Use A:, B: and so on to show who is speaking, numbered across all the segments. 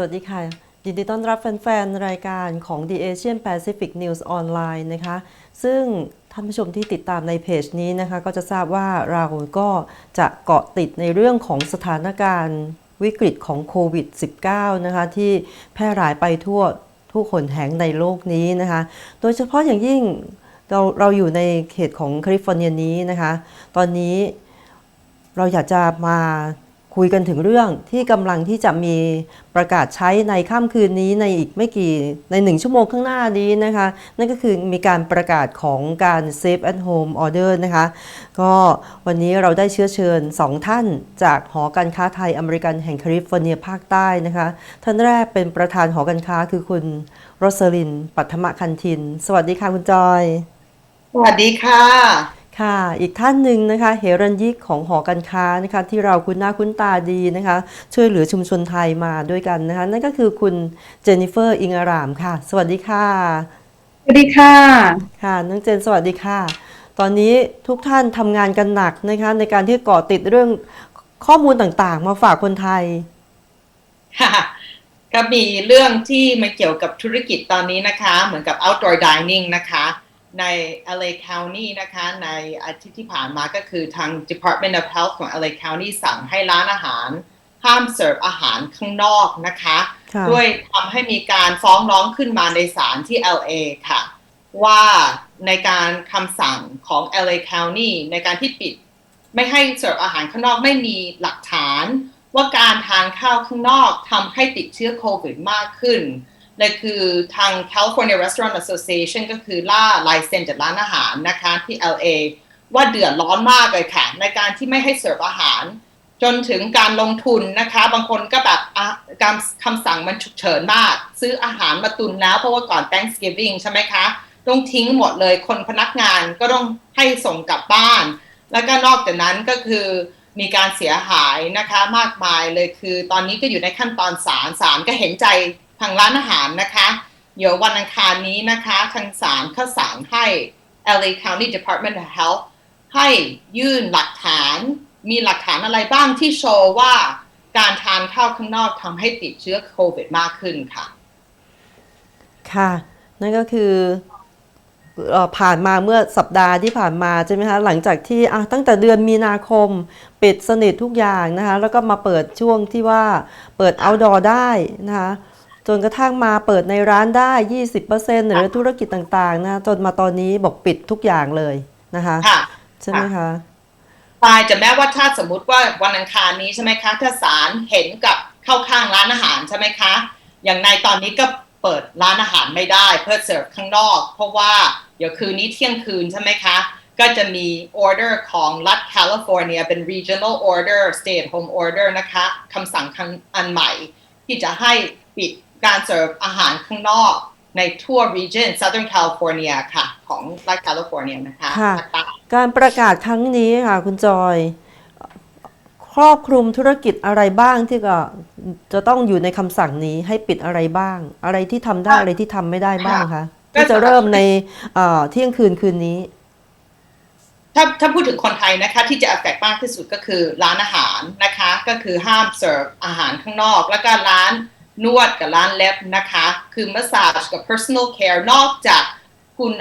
A: สวัสดีค่ะ ยินดีต้อนรับแฟนๆ รายการของ The Asian Pacific News Online นะคะ ซึ่งท่านผู้ชมที่ติดตามในเพจนี้นะคะ ก็จะทราบว่าเราก็จะเกาะติดในเรื่องของสถานการณ์วิกฤตของโควิด -19 นะคะ ที่แพร่หลายไปทั่วทุกคนแห่งในโลกนี้นะคะ โดยเฉพาะอย่างยิ่งเราเราอยู่ในเขตของแคลิฟอร์เนียนี้นะคะ ตอนนี้เราอยากจะมา คุยกันถึงเรื่องที่กำลังที่จะมีประกาศใช้ในค่ำคืนนี้ในอีกไม่กี่ในหนึ่งชั่วโมงข้างหน้านี้นะคะ นั่นก็คือมีการประกาศของการ Safe at Home Order นะคะ ก็วันนี้เราได้เชื้อเชิญ 2 ท่านจากหอการค้าไทยอเมริกันแห่งแคลิฟอร์เนียภาคใต้นะคะ ท่านแรกเป็นประธานหอการค้าคือคุณโรสลิน ปัทมคันทิน สวัสดีค่ะคุณจอย
B: สวัสดีค่ะ
A: ค่ะ อีกท่านหนึ่งนะคะเฮรัญยิกของหอการค้านะคะที่เราคุ้นหน้าคุ้นตาดีนะคะ ช่วยเหลือชุมชนไทยมาด้วยกันนะคะ นั่นก็คือคุณเจนนิเฟอร์อิงอารามค่ะ สวัสดีค่ะ
B: สวัสดีค่ะ
A: ค่ะน้องเจนสวัสดีค่ะ ตอนนี้ทุกท่านทำงานกันหนักนะคะในการที่เกาะติดเรื่องข้อมูลต่างๆ มาฝากคนไทย
B: ค่ะก็มีเรื่องที่มันเกี่ยวกับธุรกิจตอนนี้นะคะ เหมือนกับ outdoor dining นะคะ ใน LA County นะคะในอาทิตย์ที่ผ่านมาก็คือทาง Department of Health ของ LA County สั่งให้ร้านอาหาร ห้ามเสิร์ฟอาหารข้างนอกนะคะ
A: ค่ะ
B: ด้วยทำให้มีการฟ้องร้องขึ้นมาในศาลที่ LA ค่ะ ว่าในการคำสั่งของ LA County ในการที่ปิด ไม่ให้เสิร์ฟอาหารข้างนอกไม่มีหลักฐาน ว่าการทานข้าวข้างนอกทำให้ติดเชื้อโควิดมากขึ้น เลยคือทาง California Restaurant Association ก็คือล่าลายเซ็นจากร้านอาหารนะคะที่ LA ว่าเดือดร้อนมากเลยค่ะ ในการที่ไม่ให้เสิร์ฟอาหาร จนถึงการลงทุนนะคะ บางคนก็แบบการคำสั่งมันฉุกเฉินมาก ซื้ออาหารมาตุนแล้วเพราะว่าก่อน Thanksgiving ใช่ไหมคะ ต้องทิ้งหมดเลยคนพนักงานก็ต้องให้ส่งกลับบ้าน แล้วก็นอกจากนั้นก็คือมีการเสียหายนะคะมากมายเลยคือ ตอนนี้ก็อยู่ในขั้นตอนศาลศาลก็เห็นใจ ทางร้านอาหารนะคะ เดี๋ยววันอังคารนี้นะคะทางศาลเขาสั่งให้ LA County Department of Health ให้ยื่นหลักฐาน มีหลักฐานอะไรบ้างที่โชว์ว่าการทานข้าวข้างนอกทำให้ติดเชื้อโควิดมากขึ้นค่ะ
A: ค่ะ นั่นก็คือผ่านมาเมื่อสัปดาห์ที่ผ่านมาใช่ไหมคะหลังจากที่ตั้งแต่เดือนมีนาคม ปิดสนิททุกอย่างนะคะแล้วก็มาเปิดช่วงที่ว่าเปิด outdoor ได้นะคะ จนกระทั่งมาเปิดในร้านได้ 20%หรือธุรกิจต่างๆนะจนมาตอนนี้บอกปิดทุกอย่างเลยนะคะ
B: ค่ะ
A: ใช่ไหมคะ
B: ใช่จะแม้ว่าถ้าสมมุติว่าวันอังคารนี้ใช่ไหมคะ ถ้าศาลเห็นกับเข้าข้างร้านอาหารใช่ไหมคะ อย่างในตอนนี้ก็เปิดร้านอาหารไม่ได้เพื่อเสิร์ฟข้างนอก เพราะว่าเดี๋ยวคืนนี้เที่ยงคืนใช่ไหมคะ ก็จะมี order ของรัฐแคลิฟอร์เนียเป็น regional order stay at home order นะคะคำสั่งครั้งอันใหม่ที่จะให้ปิด การเสิร์ฟอาหารข้างนอกในทั่ว region Southern California ค่ะ ของรัฐแคลิฟอร์เนียนะคะ
A: ค่ะ
B: ภาคใต้
A: การประกาศครั้งนี้ค่ะ คุณจอย ครอบคลุมธุรกิจอะไรบ้างที่ก็จะต้องอยู่ในคำสั่งนี้ให้ปิดอะไรบ้าง อะไรที่ทำได้
B: ค่ะ
A: อะไรที่ทำไม่ได้บ้างคะ
B: ก็
A: ที่จะเริ่มในเอ่อเที่ยงคืนคืนนี้
B: ถ้าถ้าพูดถึงคนไทยนะคะ ที่จะ affect มากที่สุดก็คือร้านอาหารนะคะ ก็คือห้ามเสิร์ฟอาหารข้างนอก แล้วก็ร้าน นวดกับร้านเล็บนะคะ คือ massage กับ personal care นอกจากคุณ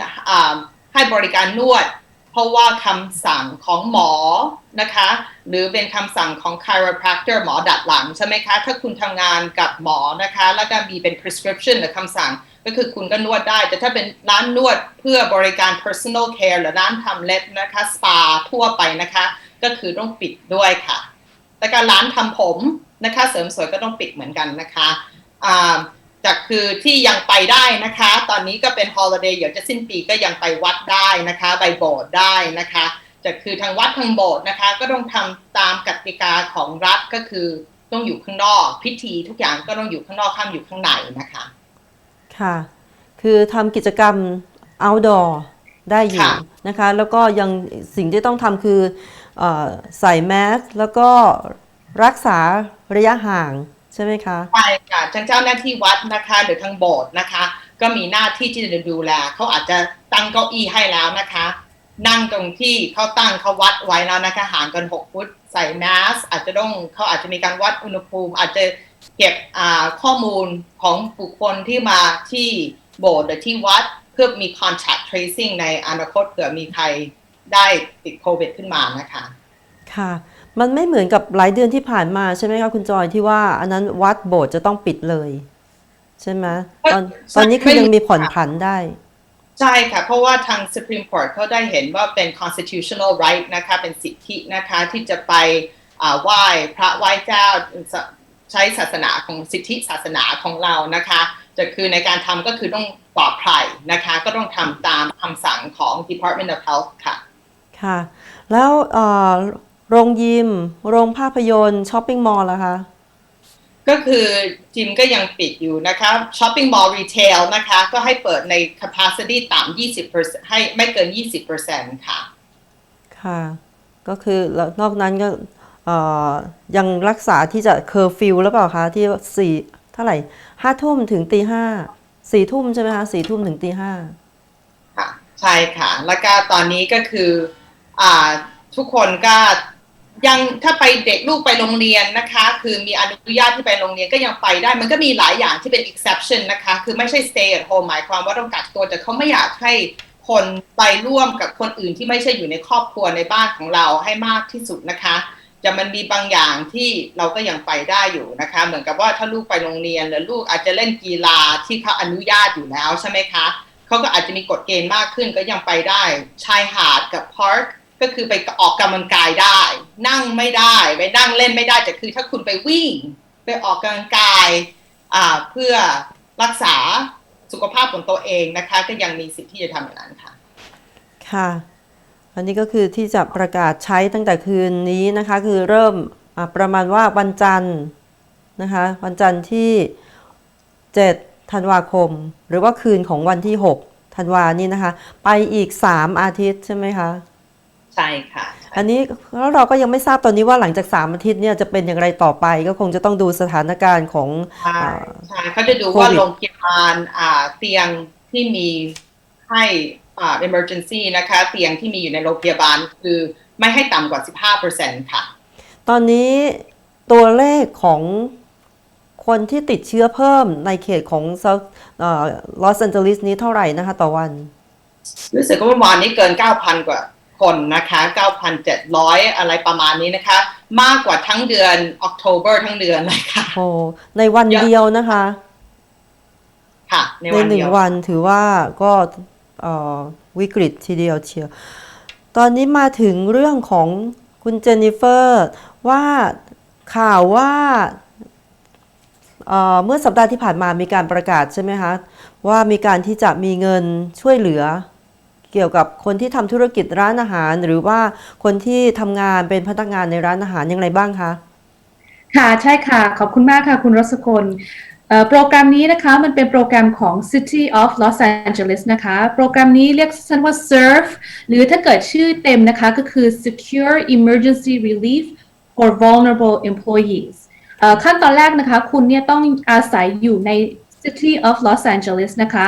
B: ให้บริการนวด เพราะว่าคำสั่งของหมอนะคะ หรือเป็นคำสั่งของ chiropractor หมอดัดหลังใช่ไหมคะ ถ้าคุณทำงานกับหมอนะคะ แล้วก็มีเป็น prescription หรือคำสั่ง ก็คือคุณก็นวดได้ แต่ถ้าเป็นร้านนวดเพื่อบริการ personal care หรือร้านทำเล็บนะคะ สปาทั่วไปนะคะ ก็คือต้องปิดด้วยค่ะ แต่การร้านทำผม นะคะ เสริมสวยก็ต้องปิดเหมือนกันนะคะอ่าจากคือที่ยังไปได้นะคะ ตอนนี้ก็เป็น holiday เดี๋ยวจะสิ้นปีก็ยังไปวัดได้นะคะไปโบสถ์ได้นะคะจากคือทางวัดทางโบสถ์นะคะ ก็ต้องทำตามกติกาของรัฐก็คือต้องอยู่ข้างนอก พิธีทุกอย่างก็ต้องอยู่ข้างนอกห้ามอยู่ข้างในนะคะ
A: ค่ะ คือทำกิจกรรม outdoor ได้อยู่
B: ค่ะ
A: นะคะ แล้วก็ยังสิ่งที่ต้องทำคือเออใส่แมสแล้วก็รักษา ระยะห่างใช่ไหมคะ
B: ใช่ค่ะทางเจ้าหน้าที่วัดนะคะ หรือทางโบสถ์นะคะ ก็มีหน้าที่ที่จะดูแลเขาอาจจะตั้งเก้าอี้ให้แล้วนะคะ นั่งตรงที่เขาตั้งเขาวัดไว้แล้วนะคะห่างกัน6ฟุตใส่แมสอาจจะต้องเขาอาจจะมีการวัดอุณหภูมิ อาจจะเก็บอ่าข้อมูลของบุคคลที่มาที่โบสถ์หรือที่วัดเพื่อมี contact tracing ในอนาคตเผื่อมีใครได้ติดโควิดขึ้นมานะคะ
A: ค่ะ มันไม่เหมือนกับหลายเดือนที่ผ่านมาใช่ไหมคะคุณจอยที่ว่า อันนั้นวัดโบสถ์จะต้องปิดเลย ใช่ไหมตอน
B: ใช่
A: ตอนนี้คือ
B: ไม่
A: ยังมีผ่อนผันได้
B: ใช่ค่ะ เพราะว่าทาง Supreme Court เขาได้เห็นว่าเป็น constitutional right นะคะ เป็นสิทธินะคะที่จะไปอ่าไหว้พระไหว้เจ้าใช้ศาสนาของสิทธิศาสนาของเรานะคะจะคือในการทำก็คือต้องปลอดภัยนะคะ ก็ต้องทำตามคำสั่งของ Department of Health ค่ะ
A: ค่ะ แล้วเอ่อ โรงยิม โรงภาพยนตร์ช้อปปิ้งมอลล์ล่ะคะ
B: ก็คือจิมก็ยังปิดอยู่นะคะช้อปปิ้งมอลล์รีเทลนะคะ ก็ให้เปิดใน capacity ต่ำ20%ให้ไม่เกิน 20%ค่ะ
A: ค่ะ ก็คือแล้วนอกนั้นก็เอ่อยังรักษาที่จะเคอร์ฟิวหรือเปล่าคะ ที่สี่เท่าไหร่ห้าทุ่มถึงตีห้าสี่ทุ่มใช่ไหมคะสี่ทุ่มถึงตีห้า
B: ค่ะ ใช่ค่ะ แล้วก็ตอนนี้ก็คืออ่าทุกคนก็ ยังถ้าไปเด็กลูกไปโรงเรียนนะคะ คือมีอนุญาตที่ไปโรงเรียนก็ยังไปได้ มันก็มีหลายอย่างที่เป็น exception นะคะ คือไม่ใช่ stay at home หมายความว่าต้องกักตัว แต่เขาไม่อยากให้คนไปร่วมกับคนอื่นที่ไม่ใช่อยู่ในครอบครัวในบ้านของเราให้มากที่สุดนะคะจะมันมีบางอย่างที่เราก็ยังไปได้อยู่นะคะ เหมือนกับว่าถ้าลูกไปโรงเรียนหรือลูกอาจจะเล่นกีฬาที่เขาอนุญาตอยู่แล้วใช่ไหมคะเขาก็อาจจะมีกฎเกณฑ์มากขึ้นก็ยังไปได้ชายหาดกับพาร์ค ก็คือไปออกกำลังกายได้ นั่งไม่ได้ไปนั่งเล่นไม่ได้แต่คือถ้าคุณไปวิ่ง ไปออกกำลังกายอ่าเพื่อรักษาสุขภาพของตัวเองนะคะ ก็ยังมีสิทธิ์ที่จะทำอย่างนั้นค่ะ
A: ค่ะอันนี้ก็คือที่จะประกาศใช้ตั้งแต่คืนนี้นะคะ คือเริ่มประมาณว่าวันจันทร์นะคะ วันจันทร์ที่ 7 ธันวาคม หรือว่าคืนของวันที่ 6 ธันวานี่นะคะ ไปอีก 3 อาทิตย์ใช่ไหมคะ
B: ใช่ค่ะ
A: อันนี้แล้วเราก็ยังไม่ทราบตอนนี้ว่าหลังจาก3อาทิตย์เนี่ยจะเป็นอย่างไรต่อไปก็คงจะต้องดูสถานการณ์ของ
B: ใช่
A: อ่า
B: ใช่เขาจะดู
A: โควิด
B: ว่าโรงพยาบาลอ่าเตียงที่มีให้อ่า emergency นะคะ เตียงที่มีอยู่ในโรงพยาบาลคือไม่ให้ต่ำกว่า 15%ค่ะ
A: ตอนนี้ตัวเลขของคนที่ติดเชื้อเพิ่มในเขตของลอสแอนเจลิสนี้เท่าไหร่นะคะต่อวัน
B: รู้สึกว่าเมื่อวานนี้เกิน 9,000 กว่า คนนะคะ 9,700 อะไรประมาณนี้นะคะ มากกว่าทั้งเดือนออกโทเบอร์ทั้งเดือนเลยค่ะ
A: โอ้ในวัน
B: เยอะ
A: เดียวนะคะ
B: ค่ะ ใน
A: ใน
B: วัน
A: หนึ่
B: เดี
A: ง
B: ยว
A: วันถือว่าก็เอ่อวิกฤตทีเดียวเชียว ตอนนี้มาถึงเรื่องของคุณเจนนิเฟอร์ว่าข่าวว่าเอ่อเมื่อสัปดาห์ที่ผ่านมามีการประกาศใช่ไหมคะ ว่ามีการที่จะมีเงินช่วยเหลือ เกี่ยวกับคนที่ทำธุรกิจร้านอาหาร หรือว่าคนที่ทำงานเป็นพนักงานในร้านอาหารอย่างไรบ้างคะ
C: ค่ะใช่ค่ะ ขอบคุณมากค่ะ คุณรสกลโปรแกรมนี้นะคะมันเป็นโปรแกรมของ City of Los Angeles นะคะ โปรแกรมนี้เรียกสั้นว่า SURF หรือถ้าเกิดชื่อเต็มนะคะก็คือ Secure Emergency Relief for Vulnerable Employees ขั้นตอนแรกนะคะ คุณเนี่ยต้องอาศัยอยู่ใน City of Los Angeles นะคะ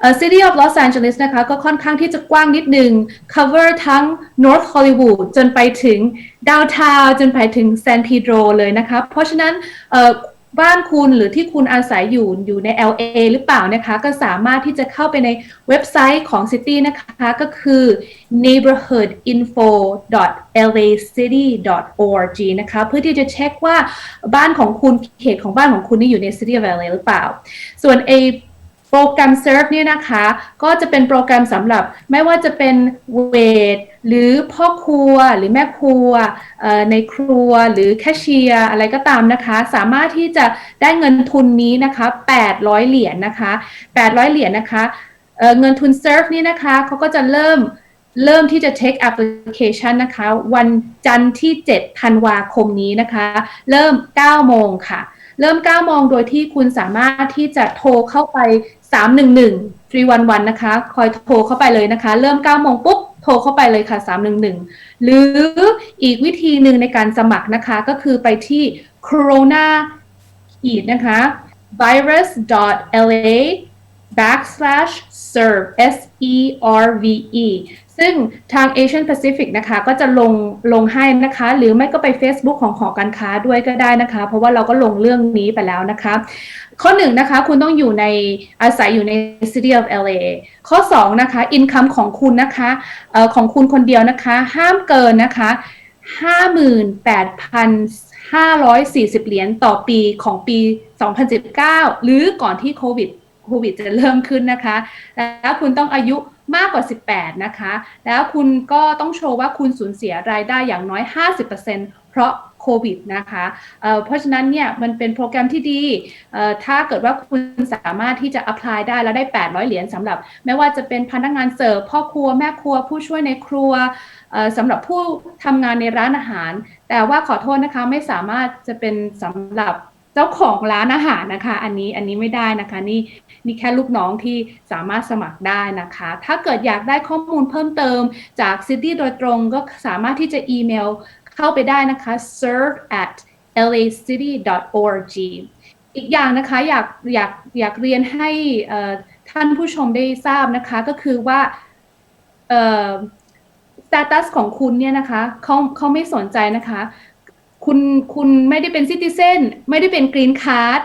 C: เอ่อ City of Los Angeles นะคะก็ค่อนข้างที่จะกว้างนิดนึง cover ทั้ง North Hollywood จนไปถึง Downtown จนไปถึง San Pedro เลยนะคะ เพราะฉะนั้น บ้านคุณหรือที่คุณอาศัยอยู่อยู่ใน LA หรือเปล่านะคะ ก็สามารถที่จะเข้าไปในเว็บไซต์ของ City นะคะก็คือ neighborhoodinfo.lacity.org นะคะเพื่อที่จะเช็คว่าบ้านของคุณเขตของบ้านของคุณนี่อยู่ใน City of LA หรือเปล่า ส่วนไอ โปรแกรม Surf เนี่ยนะคะ ก็จะเป็นโปรแกรมสำหรับไม่ว่าจะเป็นเวทหรือพ่อครัวหรือแม่ครัวในครัวหรือแคชเชียร์อะไรก็ตามนะคะ สามารถที่จะได้เงินทุนนี้นะคะ 800 เหรียญนะคะ 800 เหรียญนะคะเเงินทุน Surf นี่นะคะเขาก็จะเริ่มเริ่มที่จะ take application นะคะ วันจันทร์ที่7ธันวาคมนี้นะคะ เริ่ม 9 โมงค่ะ เริ่ม 9 โมงโดยที่คุณสามารถที่จะโทรเข้าไป 311 311 นะคะ คอยโทรเข้าไปเลยนะคะ เริ่ม9โมงปุ๊บ โทรเข้าไปเลยค่ะ 311 หรืออีกวิธีหนึ่งในการสมัครนะคะ ก็คือไปที่ corona นะคะ virus.la backslash serve s e r v e ซึ่งทาง Asian Pacific นะคะ ก็จะลงลงให้นะคะ หรือไม่ก็ไป Facebook ของหอการค้าด้วยก็ได้นะคะ เพราะว่าเราก็ลงเรื่องนี้ไปแล้วนะคะ ข้อหนึ่งนะคะ คุณต้องอยู่ในอาศัยอยู่ใน City of LA ข้อสองนะคะ income ของคุณนะคะออของคุณคนเดียวนะคะ ห้ามเกินนะคะ58,540 เหรียญต่อปีของปี 2019 หรือก่อนที่โควิด โควิดจะเริ่มขึ้นนะคะ แล้วคุณต้องอายุมากกว่า 18 นะคะ แล้วคุณก็ต้องโชว์ว่าคุณสูญเสียรายได้อย่างน้อย 50%เพราะโควิดนะคะเเพราะฉะนั้นเนี่ยมันเป็นโปรแกรมที่ดี ถ้าเกิดว่าคุณสามารถที่จะ apply ได้แล้วได้ 800 เหรียญสำหรับ ไม่ว่าจะเป็นพนักงานเสิร์ฟพ่อครัวแม่ครัวผู้ช่วยในครัวสำหรับผู้ทำงานในร้านอาหาร แต่ว่าขอโทษนะคะไม่สามารถจะเป็นสำหรับเจ้าของร้านอาหารนะคะ อันนี้อันนี้ไม่ได้นะคะนี่ นี่แค่ลูกน้องที่สามารถสมัครได้นะคะ ถ้าเกิดอยากได้ข้อมูลเพิ่มเติมจาก City โดยตรงก็สามารถที่จะอีเมลเข้าไปได้นะคะ serve at lacity.org อีกอย่างนะคะอยากอยากอยากเรียนให้ท่านผู้ชมได้ทราบนะคะก็คือว่าเอ่อ status ของคุณเนี่ยนะคะเขาเขาไม่สนใจนะคะ คุณคุณไม่ได้เป็นซิติเซนไม่ได้เป็นกรีนคาร์ด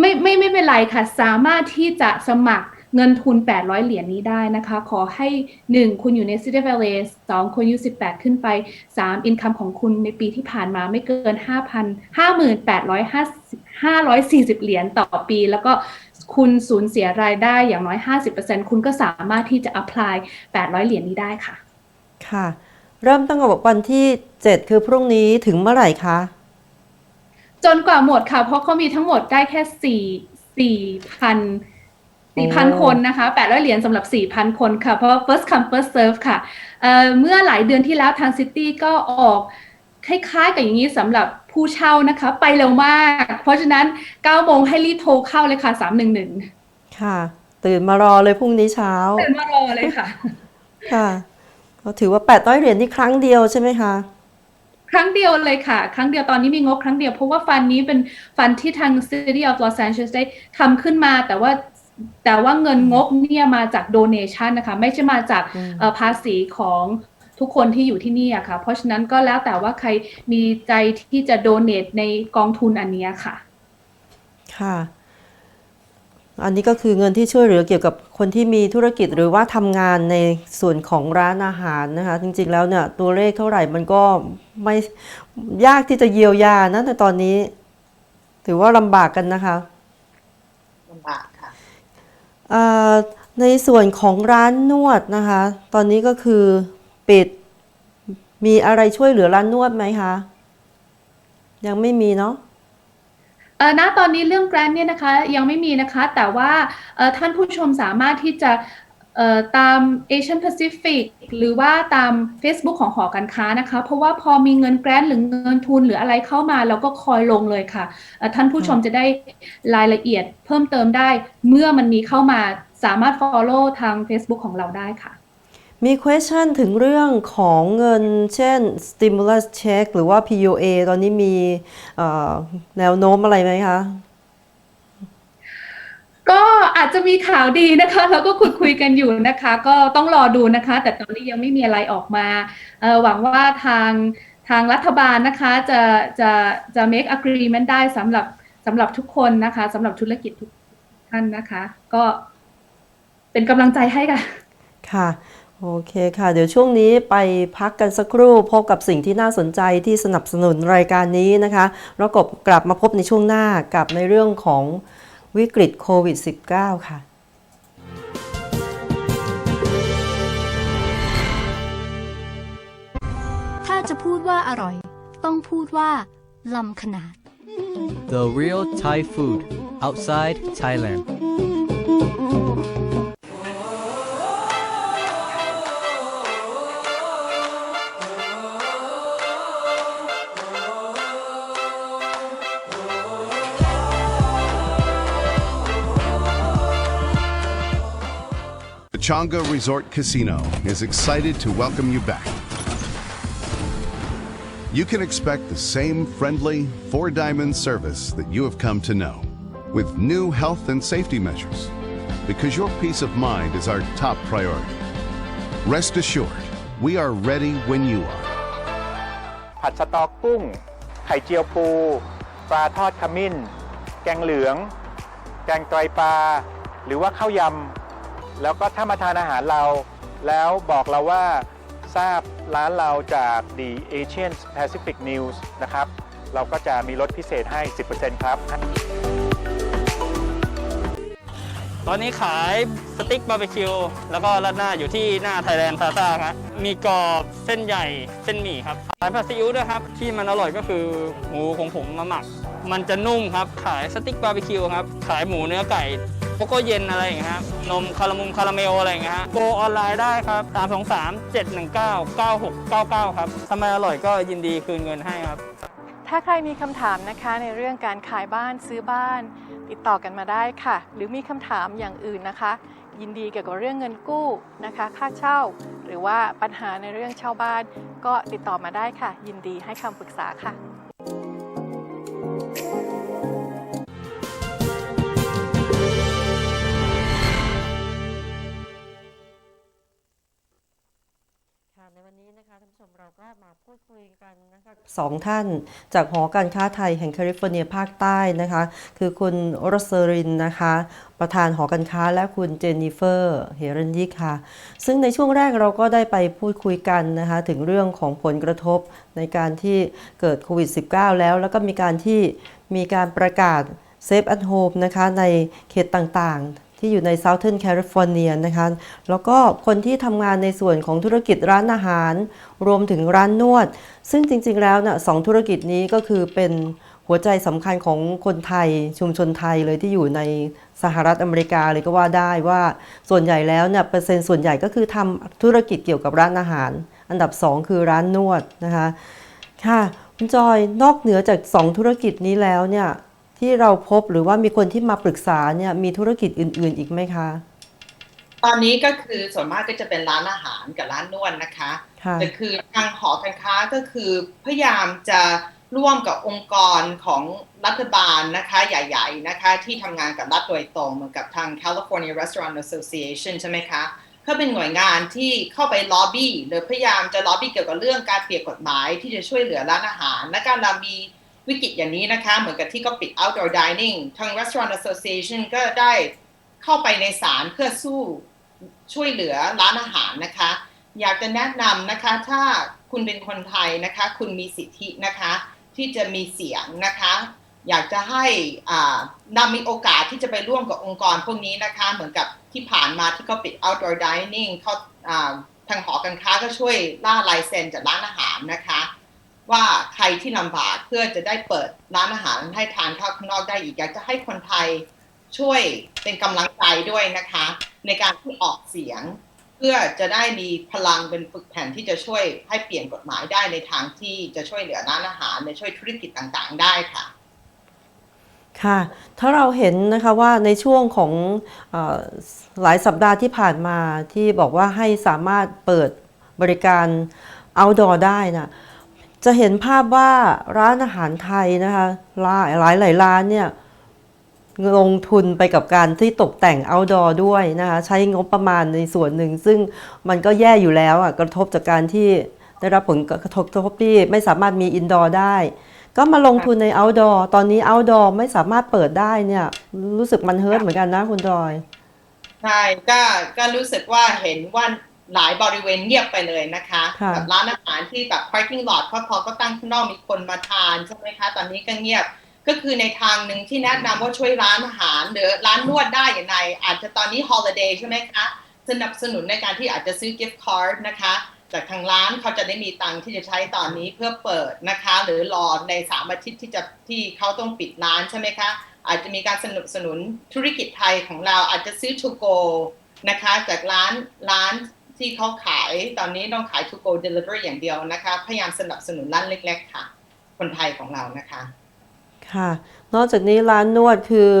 C: ไม่ไม่ไม่เป็นไรค่ะ สามารถที่จะสมัครเงินทุน 800 เหรียญนี้ได้นะคะ ขอให้ 1 คุณอยู่ใน City of LA 2คุณอายุ18 ขึ้นไป3อินคัมของคุณในปีที่ผ่านมาไม่เกิน 5,000 58,540 เหรียญต่อปี แล้วก็คุณสูญเสียรายได้อย่างน้อย 50%คุณก็สามารถที่จะ apply 800 เหรียญนี้ได้ค่ะ
A: ค่ะ เริ่มตั้งแต่วันที่ 7 คือพรุ่งนี้ถึงเมื่อไหร่คะ
C: จนกว่าหมดค่ะ เพราะเขามีทั้งหมดได้แค่สี่สี่พันสี่พัน
A: โอ้
C: คนนะคะแปดร้อยเหรียญสำหรับสี่พันคนค่ะ เพราะว่า first come first serve ค่ะเอ่อเมื่อหลายเดือนที่แล้วทางซิตี้ก็ออกคล้ายๆกับอย่างนี้สำหรับผู้เช่านะคะ ไปเร็วมาก เพราะฉะนั้น9โมงให้รีบโทรเข้าเลยค่ะ311
A: ค่ะ ตื่นมารอเลยพรุ่งนี้เช้า
C: เดินมารอเลยค่ะ
A: ค่ะ ก็ถือว่า800เหรียญนี่ครั้งเดียวใช่ไหมคะ
C: ครั้งเดียวเลยค่ะ ครั้งเดียวตอนนี้มีงบครั้งเดียว เพราะว่าฟันนี้เป็นฟันที่ทาง City of Los Angeles ได้ทำขึ้นมาแต่ว่าแต่ว่าเงินงบเนี่ยมาจาก donation นะคะ ไม่ใช่มาจาก
A: อืม
C: เอ่อภาษีของทุกคนที่อยู่ที่นี่อะค่ะ เพราะฉะนั้นก็แล้วแต่ว่าใครมีใจที่จะ donate ในกองทุนอันเนี้ยค่ะ
A: ค่ะ อันนี้ก็คือเงินที่ช่วยเหลือเกี่ยวกับคนที่มีธุรกิจหรือว่าทำงานในส่วนของร้านอาหารนะคะ จริงๆแล้วเนี่ยตัวเลขเท่าไหร่มันก็ไม่ยากที่จะเยียวยานะแต่ตอนนี้ ถือว่าลำบากกันนะคะ
B: ลำบากค่ะ
A: เอ่อในส่วนของร้านนวดนะคะ ตอนนี้ก็คือปิดมีอะไรช่วยเหลือร้านนวดไหมคะยังไม่มีเนาะ
C: เออณตอนนี้เรื่องแกรนเนี่ยนะคะยังไม่มีนะคะ แต่ว่าเออท่านผู้ชมสามารถที่จะเอ่อตาม Asian Pacific หรือว่าตาม Facebook ของหอการค้านะคะ เพราะว่าพอมีเงินแกรนหรือเงินทุนหรืออะไรเข้ามาเราก็คอยลงเลยค่ะ ท่านผู้ชมจะได้รายละเอียดเพิ่มเติมได้ เมื่อมันมีเข้ามาสามารถ follow ทาง Facebook ของเราได้ค่ะ
A: มี question ถึงเรื่องของเงินเช่น stimulus check หรือว่า PUA ตอนนี้มีเอ่อแนวโน้มอะไรไหมคะ
C: ก็อาจจะมีข่าวดีนะคะเราก็คุยคุยกันอยู่นะคะ ก็ต้องรอดูนะคะ แต่ตอนนี้ยังไม่มีอะไรออกมาเอ่อหวังว่าทางทางรัฐบาลนะคะจะจะจะ make agreement ได้สำหรับสำหรับทุกคนนะคะสำหรับธุรกิจทุกท่านนะคะ ก็เป็นกำลังใจให้ค่ะ
A: ค่ะ โอเคค่ะ เดี๋ยวช่วงนี้ไปพักกันสักครู่พบกับสิ่งที่น่าสนใจที่สนับสนุนรายการนี้นะคะแล้วก็กลับมาพบในช่วงหน้ากับในเรื่องของวิกฤตโควิด -19 ค่ะ
D: ถ้าจะพูดว่าอร่อย ต้องพูดว่าล้ำขนาด
E: The real Thai food outside Thailand.
F: The Chonga Resort Casino is excited to welcome you back. You can expect the same friendly, four diamond service that you have come to know, with new health and safety measures, because your peace of mind is our top priority. Rest assured, we are ready when you are.
G: ผัดสตอกุ้ง ไข่เจียวปู ปลาทอดขมิ้น แกงเหลือง แกงไตรปลา หรือว่าข้าวยำ แล้วก็ถ้ามาทานอาหารเรา แล้วบอกเราว่าทราบร้านเราจาก The Asian Pacific News นะครับ เราก็จะมีลดพิเศษให้ 10%ครับ
H: ตอนนี้ขายสติ๊กบาร์บีคิวแล้วก็ราดหน้าอยู่ที่หน้าไทยแลนด์พาซ่าครับมีกรอบเส้นใหญ่เส้นหมี่ครับ ขายผัดซีอิ๊วด้วยครับ ที่มันอร่อยก็คือหมูของผมมาหมัก มันจะนุ่มครับ ขายสติ๊กบาร์บีคิวครับ ขายหมูเนื้อไก่ โกโก้เย็นอะไรอย่างเงี้ยครับนมคารามุมคาราเมลอะไรอย่างเงี้ยฮะโกออนไลน์ได้ครับ3 2 3 7 1 9 9 6 9 9 ครับถ้าไม่อร่อยก็ยินดีคืนเงินให้ครับ
I: ถ้าใครมีคำถามนะคะในเรื่องการขายบ้านซื้อบ้าน ติดต่อกันมาได้ค่ะ หรือมีคำถามอย่างอื่นนะคะ ยินดีเกี่ยวกับเรื่องเงินกู้นะคะ ค่าเช่า หรือว่าปัญหาในเรื่องเช่าบ้าน ก็ติดต่อมาได้ค่ะ ยินดีให้คำปรึกษาค่ะ
A: ค่ะ ชมเราก็มาพูดคุยกันนะคะสองท่านจากหอการค้าไทยแห่งแคลิฟอร์เนียภาคใต้นะคะ คือคุณรสรินนะคะ ประธานหอการค้าและคุณเจนนิเฟอร์เฮรันยิกค่ะ ซึ่งในช่วงแรกเราก็ได้ไปพูดคุยกันนะคะ ถึงเรื่องของผลกระทบในการที่เกิดโควิด -19 แล้ว แล้วก็มีการที่มีการประกาศเซฟ at home นะคะในเขตต่างๆ ที่อยู่ใน Southern California นะคะ แล้วก็คนที่ทำงานในส่วนของธุรกิจร้านอาหาร รวมถึงร้านนวด ซึ่งจริงๆแล้วนะสองธุรกิจนี้ก็คือเป็นหัวใจสำคัญของคนไทยชุมชนไทยเลยที่อยู่ในสหรัฐอเมริกาเลยก็ว่าได้ว่าส่วนใหญ่แล้วเนี่ยเปอร์เซ็นต์ส่วนใหญ่ก็คือทำธุรกิจเกี่ยวกับร้านอาหาร อันดับ 2 คือร้านนวดนะคะค่ะคุณจอยนอกเหนือจาก 2 ธุรกิจนี้แล้วเนี่ย ที่เราพบหรือว่ามีคนที่มาปรึกษาเนี่ยมีธุรกิจอื่น ๆ อีกไหมคะ
B: ตอนนี้ก็คือส่วนมากก็จะเป็นร้านอาหารกับร้านนวดนะคะ
A: ค่ะ
B: แต่คือทางหอการค้าก็คือพยายามจะร่วมกับองค์กรของรัฐบาลนะคะใหญ่ๆนะคะที่ทำงานกับรัฐโดยตรงเหมือนกับทาง California Restaurant Association ใช่ไหมคะเขาเป็นหน่วยงานที่เข้าไปล็อบบี้หรือพยายามจะล็อบบี้เกี่ยวกับเรื่องการเปลี่ยนกฎหมายที่จะช่วยเหลือร้านอาหาร และการเรามี วิกฤตอย่างนี้นะคะ เหมือนกับที่ก็ปิด outdoor dining ทาง Restaurant Association ก็ได้เข้าไปในศาลเพื่อสู้ช่วยเหลือร้านอาหารนะคะ อยากจะแนะนำนะคะ ถ้าคุณเป็นคนไทยนะคะ คุณมีสิทธินะคะ ที่จะมีเสียงนะคะ อยากจะให้นำมีโอกาสที่จะไปร่วมกับองค์กรพวกนี้นะคะ เหมือนกับที่ผ่านมาที่เขาปิด outdoor dining เขาอ่าทางหอการค้าก็ช่วยล่าลายเซ็นจากร้านอาหารนะคะ ว่าใครที่ลำบากเพื่อจะได้เปิดร้านอาหารให้ทานข้าวข้างนอกได้อีกอยากจะให้คนไทยช่วยเป็นกำลังใจด้วยนะคะ ในการที่ออกเสียง เพื่อจะได้มีพลังเป็นฝึกแผ่นที่จะช่วยให้เปลี่ยนกฎหมายได้ในทางที่จะช่วยเหลือร้านอาหารในช่วยธุรกิจต่างๆ ได้ค่ะ
A: ค่ะถ้าเราเห็นนะคะว่าในช่วงของอหลายสัปดาห์ที่ผ่านมาที่บอกว่าให้สามารถเปิดบริการ outdoor ได้นะ จะเห็นภาพว่าร้านอาหารไทยนะคะหลายหลายหลายร้านเนี่ยลงทุนไปกับการที่ตกแต่ง outdoor ด้วยนะคะใช้งบประมาณในส่วนหนึ่ง ซึ่งมันก็แย่อยู่แล้วอะกระทบจากการที่ได้รับผลกระทบทบที่ไม่สามารถมี indoor ได้ ก็มาลงทุนใน outdoor ตอนนี้ outdoor ไม่สามารถเปิดได้เนี่ยรู้สึกมันเฮิร์ตเหมือนกันนะคุณจอย
B: ใช่ก็ก็รู้สึกว่าเห็นว่า หลายบริเวณเงียบไปเลยนะคะ
A: ค่ะ
B: แบบร้านอาหารที่แบบ parking lot เพราะพอก็ตั้งข้างนอกมีคนมาทานใช่ไหมคะ ตอนนี้ก็เงียบก็คือในทางหนึ่งที่แนะนำว่าช่วยร้านอาหาร หรือร้านนวดได้อย่างไรอาจจะตอนนี้ holiday ใช่ไหมคะสนับสนุนในการที่อาจจะซื้อ gift card นะคะ จากทางร้านเขาจะได้มีตังค์ที่จะใช้ตอนนี้เพื่อเปิดนะคะ หรือรอในสามอาทิตย์ที่จะที่เขาต้องปิดร้านใช่ไหมคะ อาจจะมีการสนับสนุนธุรกิจไทยของเราอาจจะซื้อ to go นะคะจากร้านร้าน ที่เขาขายตอนนี้ต้องขาย to go delivery อย่างเดียวนะคะ พยายามสนับสนุนร้านเล็ก ๆ ค่ะ คนไทยของเรานะคะ
A: ค่ะ นอกจากนี้ร้านนวดคือ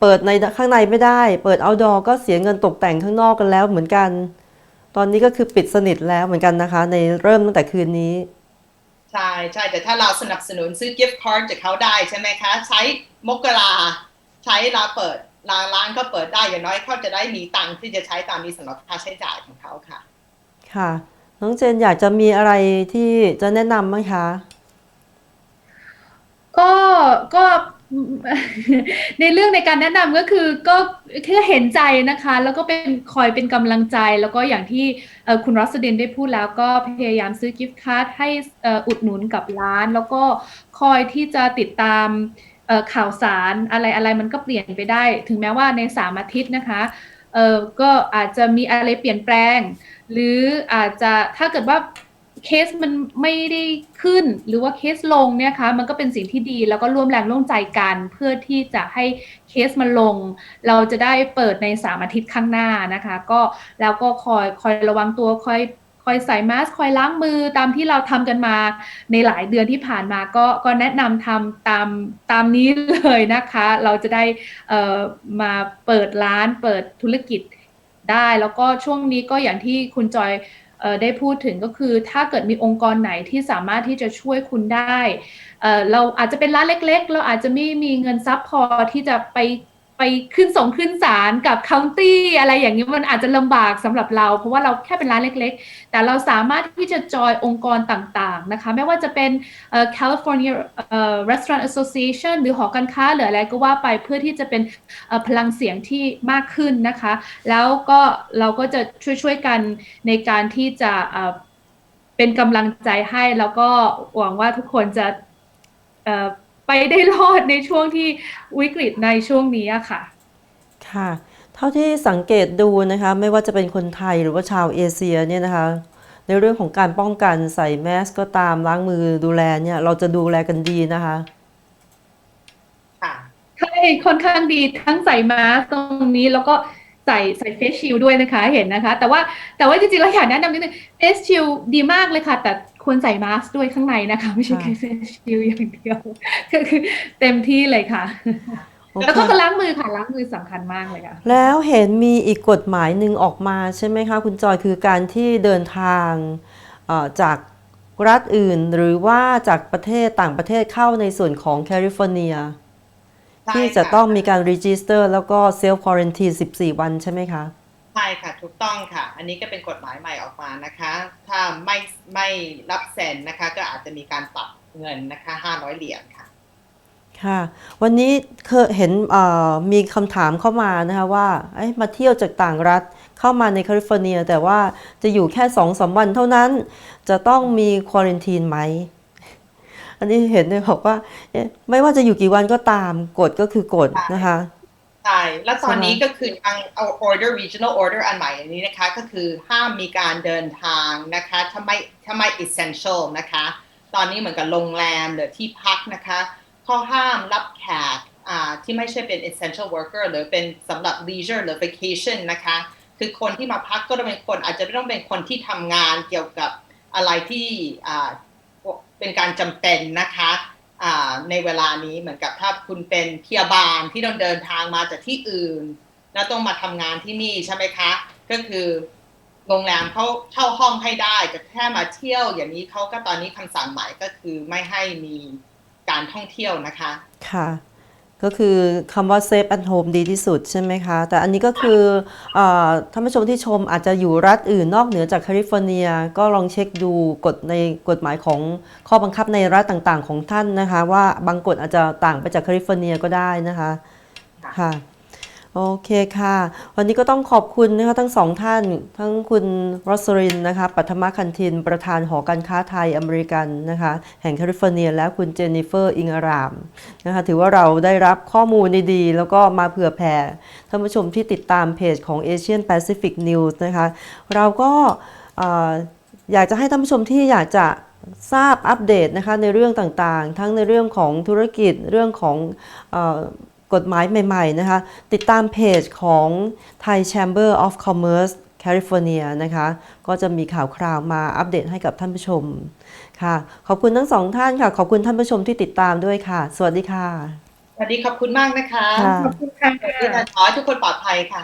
A: เปิดในข้างในไม่ได้ เปิด outdoor ก็เสียเงินตกแต่งข้างนอกกันแล้วเหมือนกัน ตอนนี้ก็คือปิดสนิทแล้วเหมือนกันนะคะ ในเริ่มตั้งแต่คืนนี้
B: ใช่ใช่แต่ถ้าเราสนับสนุนซื้อ gift card จากเขาได้ใช่ไหมคะ ใช้มกราใช้เราเปิด ร้านร้านก็เปิดได้อย่างน้อยเขาจะได้มีตังค์ที่จะใช้ตามนี้สำหรับค่าใช้จ่ายของเขาค่ะ
A: ค่ะ น้องเจนอยากจะมีอะไรที่จะแนะนำไหมคะ
C: ก็ก็ ในเรื่องในการแนะนำก็คือก็แค่เห็นใจนะคะ แล้วก็เป็นคอยเป็นกำลังใจ แล้วก็อย่างที่เอ่อคุณรัสดินได้พูดแล้วก็พยายามซื้อกิฟต์การ์ดให้เอ่ออุดหนุนกับร้าน แล้วก็คอยที่จะติดตามเอ่อ ข่าวสารอะไรอะไรมันก็เปลี่ยนไปได้ ถึงแม้ว่าในสามอาทิตย์นะคะเออก็อาจจะมีอะไรเปลี่ยนแปลง หรืออาจจะถ้าเกิดว่าเคสมันไม่ได้ขึ้นหรือว่าเคสลงเนี่ยคะมันก็เป็นสิ่งที่ดีแล้วก็ร่วมแรงร่วมใจกันเพื่อที่จะให้เคสมันลง เราจะได้เปิดในสามอาทิตย์ข้างหน้านะคะ ก็แล้วก็คอยคอยระวังตัวคอย คอยใส่มาสคอยล้างมือตามที่เราทำกันมาในหลายเดือนที่ผ่านมาก็ก็แนะนำทำตามตามนี้เลยนะคะ เราจะได้เอ่อมาเปิดร้านเปิดธุรกิจได้ แล้วก็ช่วงนี้ก็อย่างที่คุณจอยเอ่อได้พูดถึงก็คือถ้าเกิดมีองค์กรไหนที่สามารถที่จะช่วยคุณได้เอ่อเราอาจจะเป็นร้านเล็ก ๆ เราอาจจะไม่มีเงินซับพอที่จะไป ไปขึ้นส่งขึ้นศาลกับเคาน์ตี้อะไรอย่างนี้มันอาจจะลำบากสำหรับเรา เพราะว่าเราแค่เป็นร้านเล็ก ๆ แต่เราสามารถที่จะจอยองค์กรต่างๆนะคะ ไม่ว่าจะเป็น California Restaurant Association หรือหอการค้าหรืออะไรก็ว่าไปเพื่อที่จะเป็นพลังเสียงที่มากขึ้นนะคะ แล้วก็เราก็จะช่วยๆกันในการที่จะเอ่อเป็นกำลังใจให้แล้วก็หวังว่าทุกคนจะ ไปได้รอดในช่วงที่วิกฤตในช่วงนี้อะค่ะ
A: ค่ะ เท่าที่สังเกตดูนะคะไม่ว่าจะเป็นคนไทยหรือว่าชาวเอเชียเนี่ยนะคะ ในเรื่องของการป้องกันใส่แมสก็ตามล้างมือดูแลเนี่ยเราจะดูแลกันดีนะคะ
B: ค่ะ
C: ใช่ค่อนข้างดีทั้งใส่มาสก์ตรงนี้แล้วก็ ใส่ใส่เฟสชิลด้วยนะคะเห็นนะคะ แต่ว่าแต่ว่าจริงๆเราอยากแนะนำนิดนึงเฟสชิลดีมากเลยค่ะ แต่ควรใส่มาสก์ด้วยข้างในนะคะ ไม่ใช่แค่เฟสชิลอย่างเดียวก็คือเต็มที่เลยค่ะ
A: โอเค
C: แล้วก็ล้างมือค่ะล้างมือสำคัญมากเลยค่ะ
A: แล้วเห็นมีอีกกฎหมายหนึ่งออกมาใช่ไหมคะคุณจอยคือการที่เดินทางเอ่อจากรัฐอื่นหรือว่าจากประเทศต่างประเทศเข้าในส่วนของแคลิฟอร์เนีย
B: ใช่
A: ที่จะ
B: ค่ะ
A: ต้องมีการรีจิสเตอร์แล้วก็เซลฟ์ควอรันที14 วันใช่ไหมคะ
B: ใช่ค่ะ ถูกต้องค่ะ อันนี้ก็เป็นกฎหมายใหม่ออกมานะคะ ถ้าไม่ไม่รับเซ็นนะคะ ก็อาจจะมีการปรับเงินนะคะ 500 เหรียญค่ะ
A: ค่ะ วันนี้เคยเห็นเอ่อมีคำถามเข้ามานะคะว่าเอ้ยมาเที่ยวจากต่างรัฐเข้ามาในแคลิฟอร์เนีย แต่ว่าจะอยู่แค่สองสามวันเท่านั้น จะต้องมีควอรันทีนไหม อันนี้เห็นเลยบอกว่าเอ๊ะไม่ว่าจะอยู่กี่วันก็ตามกฎก็คือกฎนะคะ
B: ใช่แล้วตอนนี้
A: ใช่ไหม
B: ก็คือทางเอา order regional order อันใหม่อันนี้นะคะ ก็คือห้ามมีการเดินทางนะคะถ้าไม่ถ้าไม่ essential นะคะ ตอนนี้เหมือนกับโรงแรมหรือที่พักนะคะ ข้อห้ามรับแขกอ่าที่ไม่ใช่เป็น essential worker หรือเป็นสำหรับ leisure หรือ vacation นะคะ คือคนที่มาพักก็ต้องเป็นคนอาจจะไม่ต้องเป็นคนที่ทำงานเกี่ยวกับอะไรที่อ่า เป็นการจำเป็นนะคะในเวลานี้เหมือนกับถ้าคุณเป็นพยาบาลที่ต้องเดินทางมาจากที่อื่น แล้วต้องมาทำงานที่นี่ใช่ไหมคะ ก็คือโรงแรมเขาเช่าห้องให้ได้แต่แค่มาเที่ยวอย่างนี้เขาก็ตอนนี้คำสั่งใหม่ก็คือไม่ให้มีการท่องเที่ยวนะคะ
A: ค่ะ ก็คือคำว่า safe at home ดีที่สุดใช่ไหมคะ แต่อันนี้ก็คือเออท่านผู้ชมที่ชมอาจจะอยู่รัฐอื่นนอกเหนือจากแคลิฟอร์เนีย ก็ลองเช็คดูกฎในกฎหมายของข้อบังคับในรัฐต่างๆของท่านนะคะ ว่าบางกฎอาจจะต่างไปจากแคลิฟอร์เนียก็ได้นะคะ
B: ค่ะ
A: ค่ะ โอเคค่ะ วันนี้ก็ต้องขอบคุณนะคะทั้งสองท่าน ทั้งคุณรสรินนะคะปัทมคันทิน ประธานหอการค้าไทยอเมริกันนะคะแห่งแคลิฟอร์เนีย และคุณเจนนิเฟอร์อิงอารามนะคะถือว่าเราได้รับข้อมูลดีๆ แล้วก็มาเผื่อแผ่ท่านผู้ชมที่ติดตามเพจของ Asian Pacific News นะคะเราก็อยากจะให้ท่านผู้ชมที่อยากจะทราบอัปเดตนะคะในเรื่องต่างๆ ทั้งในเรื่องของธุรกิจเรื่องของ กฎหมายใหม่ๆนะคะ ติดตามเพจของ Thai Chamber of Commerce California นะคะ ก็จะมีข่าวคราวมาอัปเดตให้กับท่านผู้ชมค่ะ ขอบคุณทั้งสองท่านค่ะ ขอบคุณท่านผู้ชมที่ติดตามด้วยค่ะ สวัสดีค่ะ
B: สวัสดีขอบคุณมากนะคะ
A: ค่ะ
C: ขอบคุณค่ะ
B: ขอให้ทุกคนปลอดภัยค่ะ